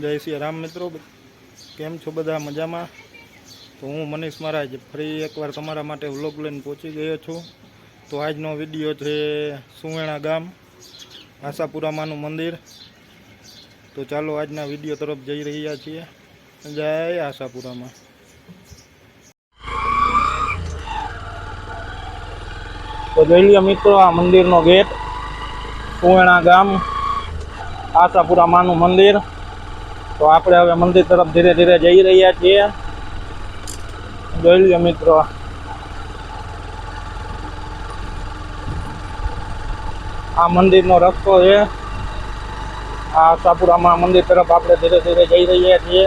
જય શ્રી રામ મિત્રો. કેમ છો બધા? મજામાં? તો હું મનીષ મહારાજ ફરી એકવાર તમારા માટે વ્લોગ લઈને પહોંચી ગયો છું. તો આજનો વીડિયો છે સુવેણા ગામ, આશાપુરામાનું મંદિર. તો ચાલો આજના વીડિયો તરફ જઈ રહ્યા છીએ. જય આશાપુરામાં. તો જોઈ લ્યો મિત્રો, આ મંદિરનો ગેટ, સુવેણા ગામ આશાપુરા માનું મંદિર. તો આપણે હવે મંદિર તરફ ધીરે ધીરે જઈ રહ્યા છીએ. જોઈ લ્યો મિત્રો. આ મંદિરનો રસ્તો છે. આ આશાપુરામાં મંદિર તરફ આપણે ધીરે ધીરે જઈ રહ્યા છીએ.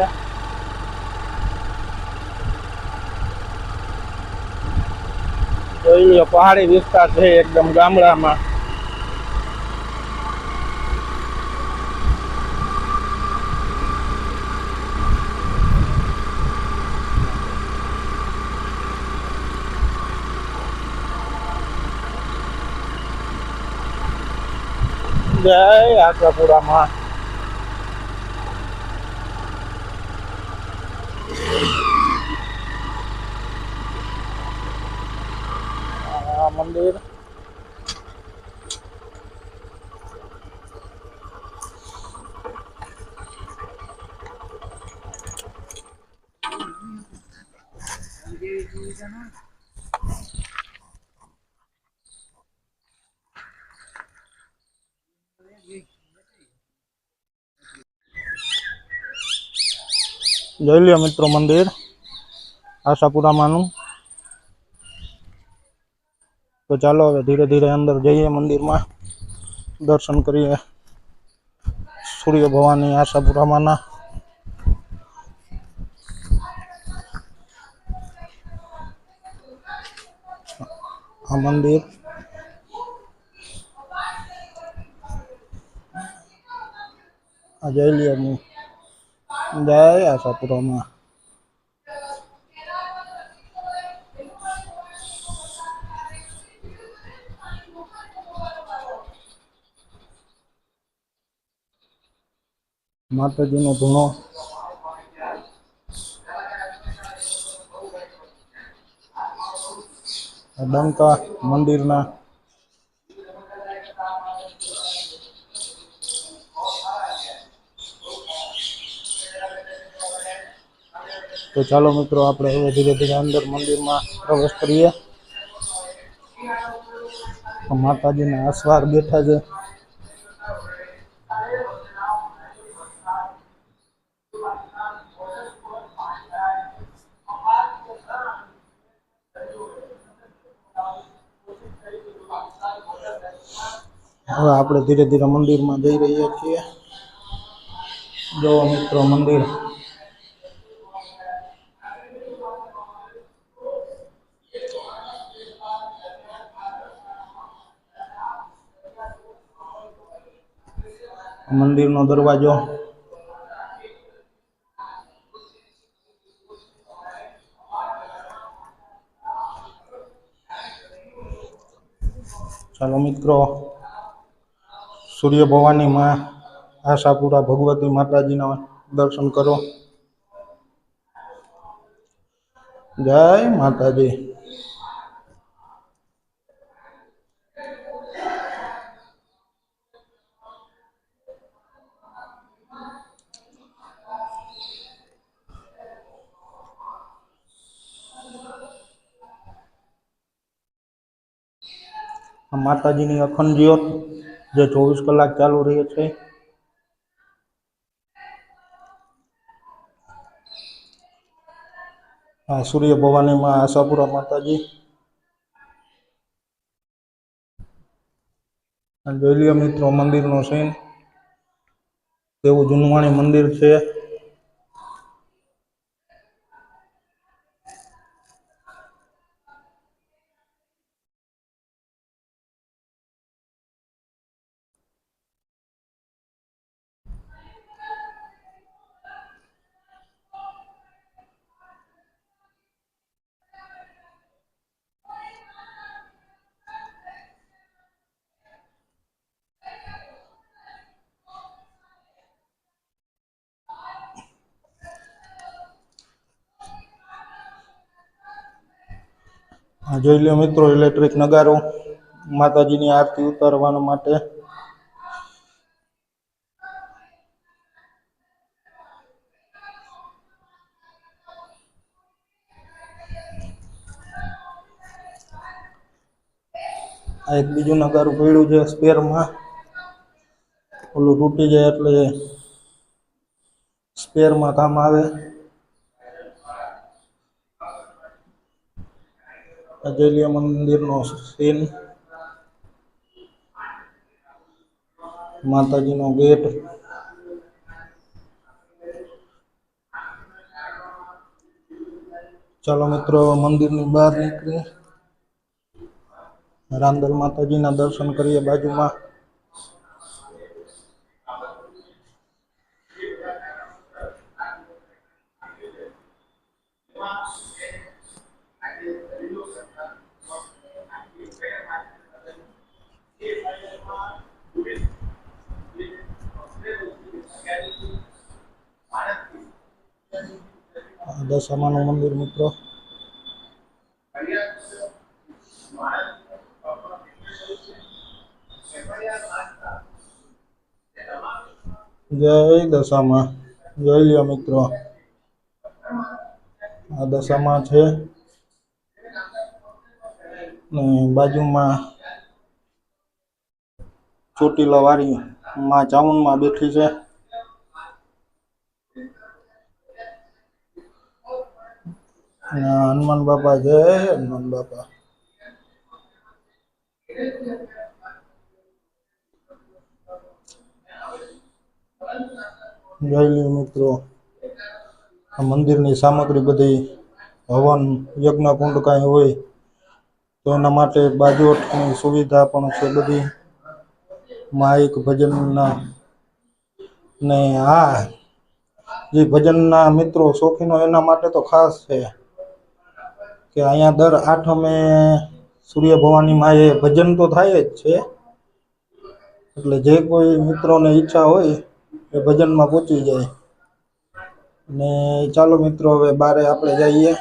જોઈ લ્યો, પહાડી વિસ્તાર છે એકદમ ગામડામાં. જય આશાપુરામાં. મંદિર જોઈ લ્યો મિત્રો મંદિર, આશાપુરામાંનું. તો ચાલો હવે ધીરે ધીરે અંદર જઈએ મંદિરમાં. દર્શન કરીએ સૂર્ય ભવાની આશાપુરામાંના. આ મંદિર. આ જઈ લ્યો હું. જય આશાપુરામાં માતાજીનો ધૂણો આ ડંકા મંદિરના તો ચાલો મિત્રો, આપણે હવે ધીરે ધીરે અંદર મંદિરમાં પ્રવેશ કરીએ. માતાજીના આસવાર બેઠા છે. હવે આપણે ધીરે ધીરે મંદિરમાં જઈ રહ્યા છીએ. જો મિત્રો, મંદિર મંદિરનો દરવાજો. ચાલો મિત્રો સૂર્ય ભવાની માં આશાપુરા ભગવતી માતાજીના દર્શન કરો. જય માતાજી આ માતાજીની અખંડ જ્યોત જે ચોવીસ કલાક ચાલુ રહે છે. આ સૂર્ય ભવાનીમાં આશાપુરા માતાજી. જોઈ લ્યો મિત્રો, મંદિરનો સીન કેવું જુનવાણી મંદિર છે. જોઈ લો મિત્રો ઇલેક્ટ્રિક નગારો માતાજીની આરતી ઉતારવા માટે. આ એક બીજું નગારું પડ્યું છે સ્પેરમાં. ઓલું તૂટી જાય એટલે સ્પેરમાં કામ આવે. અજલિયા મંદિરનો સીન માતાજીનો ગેટ ચાલો મિત્રો, મંદિરની બહાર નીકળીએ. રામદલ માતાજીના દર્શન કરીએ બાજુમાં આ દશામાનું મંદિર, મિત્રો. જય દશામાં. જય લ્યો, મિત્રો. આ દશામાં છે. ને બાજુમાં ચોટીલા વાળી માં ચામુંડમાં બેઠી છે અને આ હનુમાન બાપા જય હનુમાન બાપા. મિત્રો, આ મંદિરની સામગ્રી બધી હવન યજ્ઞ કુંડ કાંઈ હોય, તો એના માટે બાજોટની સુવિધા પણ છે બધી. માઇક ભજનના ને હા જે ભજનના મિત્રો શોખીનો એના માટે તો ખાસ છે. કે અહીંયા દર આઠમે સૂર્ય ભવાનીમાં એ ભજન તો થાય જ છે. એટલે જે કોઈ મિત્રોને ઈચ્છા હોય એ ભજનમાં પહોંચી જાય. ને ચાલો મિત્રો, હવે બારે આપણે જઈએ.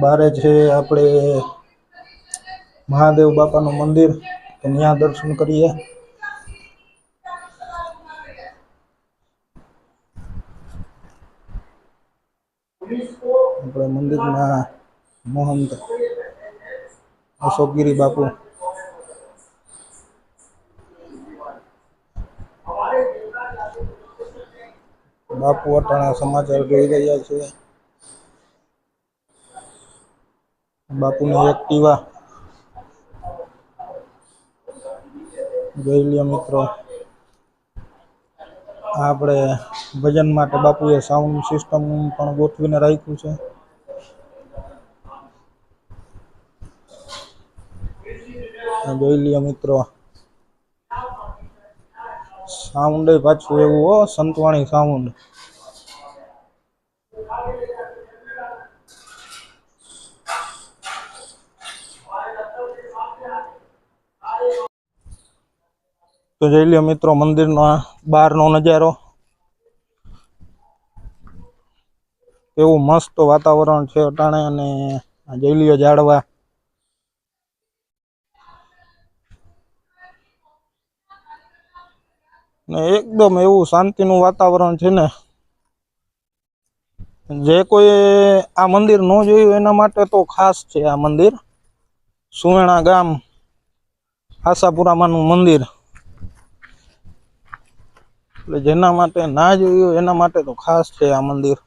બારે છે આપણે મહાદેવ બાપાનું મંદિર. ત્યાં દર્શન કરીએ. આપણે મંદિરના મહંત, અશોકગીરી બાપુ. બાપુ અટાણા સમાચાર જોઈ રહ્યા છે. બાપુની એક્ટિવા જોઈ લ્યો મિત્રો. આપણે ભજન માટે બાપુએ સાઉન્ડ સિસ્ટમ પણ ગોઠવીને રાખ્યું છે. જોઈ લ્યો મિત્રો. સાઉન્ડ પાછું એવું હો, સંતવાણી સાઉન્ડ તો જોઈ લ્યો મિત્રો બાર બહારનો નજારો. એવું મસ્ત વાતાવરણ છે અટાણે અને જોઈ લ્યો ઝાડવા. ને એકદમ એવું શાંતિનું વાતાવરણ છે ને. જે કોઈ આ મંદિર ન જોયું એના માટે તો ખાસ છે આ મંદિર. સુવેણા ગામ, આશાપુરામાનું મંદિર. એટલે જેના માટે ના જોયું એના માટે તો ખાસ છે આ મંદિર.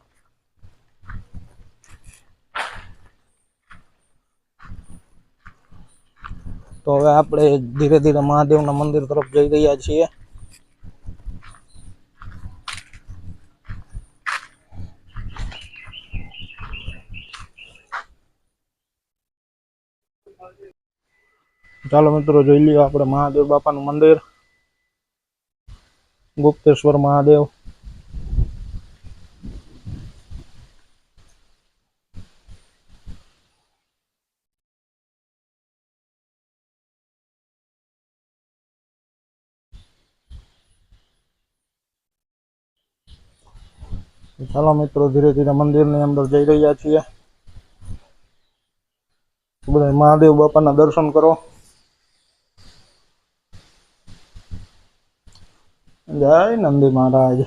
તો હવે આપણે ધીરે ધીરે મહાદેવના મંદિર તરફ જઈ રહ્યા છીએ. ચાલો મિત્રો, જોઈ લઈએ આપણે મહાદેવ બાપાનું મંદિર. ગુપ્તેશ્વર મહાદેવ. ચાલો મિત્રો, ધીરે ધીરે મંદિરની અંદર જઈ રહ્યા છીએ. આપણે મહાદેવ બાપાના દર્શન કરો. જય નંદી મહારાજ.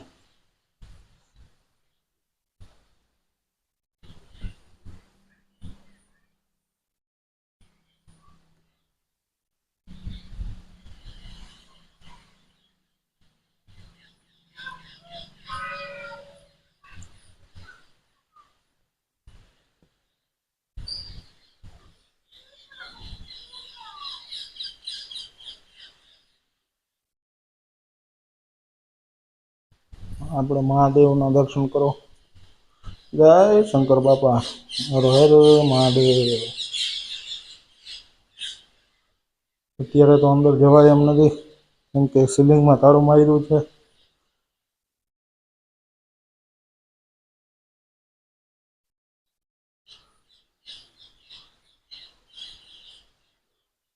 આપણે મહાદેવના દર્શન કરો. જય શંકર બાપા. હર હર મહાદેવ. અત્યારે તો અંદર જવાય એમ નથી. કેમ કે સિલિંગમાં તાળું માર્યું છે.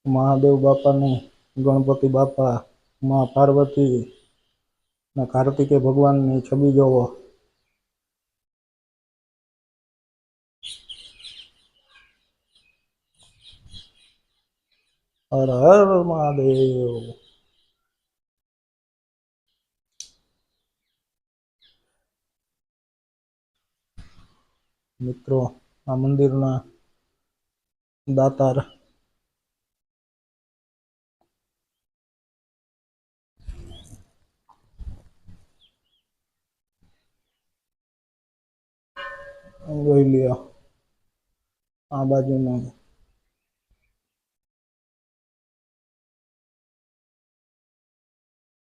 મહાદેવ બાપાની ગણપતિ બાપા, મા પાર્વતી ને કાર્તિકે ભગવાનની છબી જોવો. હર હર મહાદેવ. મિત્રો આ મંદિરના દાતાર જોઈ લ્યો. આ બાજુમાં.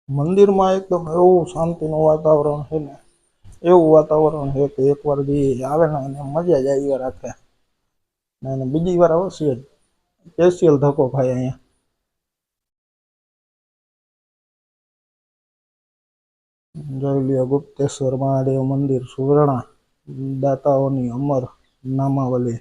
મંદિરમાં એકદમ એવું શાંતિનું વાતાવરણ છે ને, એવું વાતાવરણ છે કે એકવાર જે આવે ને એને મજા જ આવી રાખે. ને એને બીજી વાર અવશ્ય જ. સ્પેશિયલ ધક્કો ખાય અહીંયા. જોઈ લ્યો ગુપ્તેશ્વર મહાદેવ મંદિર સુવર્ણા. દાતાઓની અમર નામાવલી.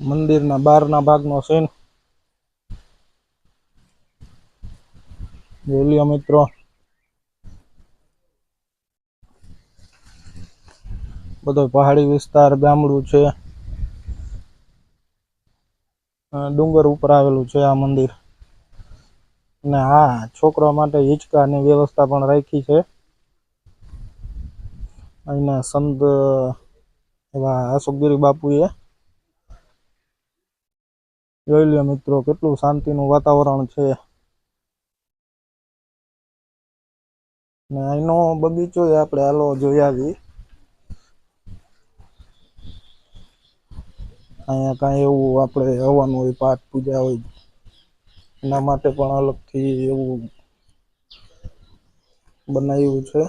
મંદિરના બહારના ભાગનો સીન જોઈ લ્યો મિત્રો બધો પહાડી વિસ્તાર ગામડું છે. ડુંગર ઉપર આવેલું છે આ મંદિર. ને હા છોકરા માટે હિંચકાની વ્યવસ્થા પણ રાખી છે. અહીંના સંત, એવા અશોકગીરી બાપુએ. જોઈ લ્યો મિત્રો, કેટલું શાંતિનું વાતાવરણ છે. ને અહીંનો બગીચો આપણે હાલો જોઈ આવી. અહીંયા કાંઈ એવું આપણે હવાનું હોય, પાઠ પૂજા હોય, એના માટે પણ અલગથી એવું બનાવ્યું છે.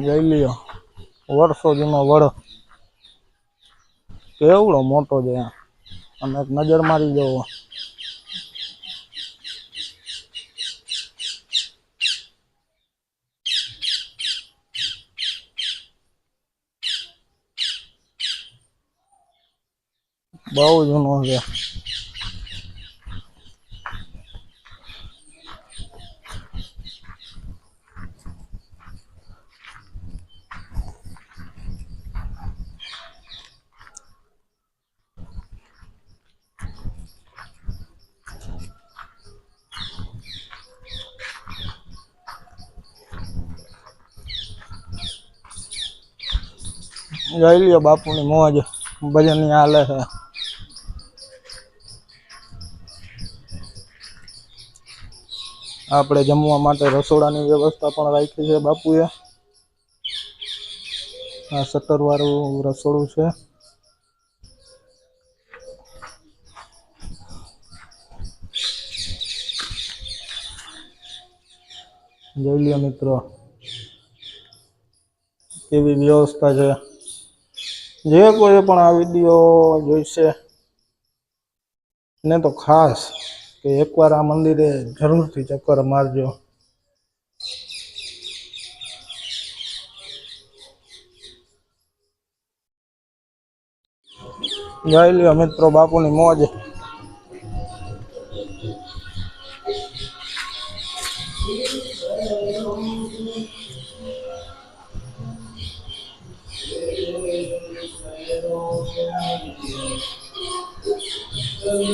જોઈ લ્યો. વર્ષો જૂનો વડ. કેવડો મોટો છે અને એક નજર મારી જવો. બહુ જૂનો છે. જોઈ લ્યો બાપુની મોજ. ભજનની હાલે છે. આપણે જમવા માટે રસોડાની વ્યવસ્થા પણ રાખી છે બાપુએ. આ શટર વાળું રસોડું છે. જોઈ લ્યો મિત્રો. કેવી વ્યવસ્થા છે. જે કોઈ પણ આ વીડિયો જોઈશે ને તો ખાસ કે એકવાર આ મંદિરે જરૂરથી ચક્કર મારજો. જય લ્યો મિત્રો બાપુની મોજ.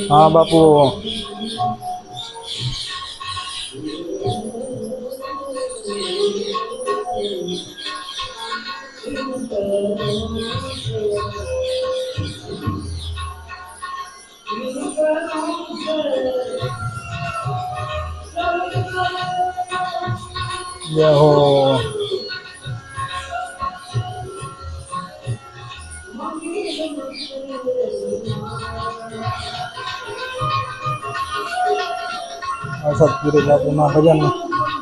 હા બાપુ જય હો અસતગીરી બાપુના ભજન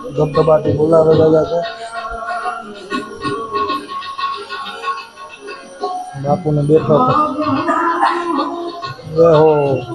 ધબધબાટી બોલાવે દાદા છે બાપુને બેઠો જય હો